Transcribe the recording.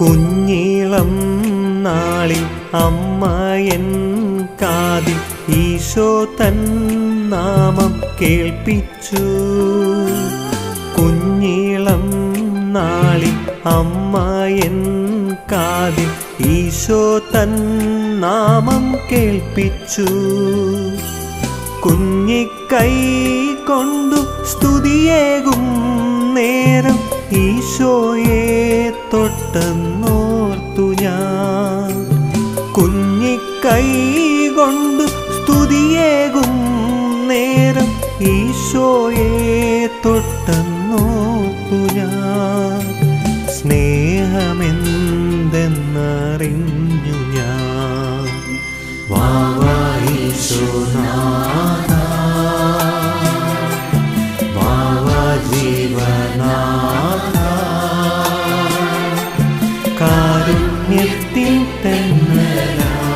കുഞ്ഞീളം നാളിൽ അമ്മയൻ കാതിൽ ഈശോ തൻ നാമം കേൾപ്പിച്ചു. കുഞ്ഞീളം നാളിൽ അമ്മയൻ കാതിൽ ഈശോ തൻ നാമം കേൾപ്പിച്ചു. കുഞ്ഞിക്കൈ കൊണ്ടു സ്തുതിയേകും നേരം ഈശോയെ തൊട്ടെന്നോർത്തു ഞാൻ. കുഞ്ഞിക്കൈ കൊണ്ട് സ്തുതിയേകും നേരം ഈശോയെ തൊട്ടെന്നോർത്തു ഞാൻ. സ്നേഹമെന്തെന്നറിഞ്ഞു ഞാൻ. വാവാ വാവാ കാരുണ്യത്തിൽ തന്നെ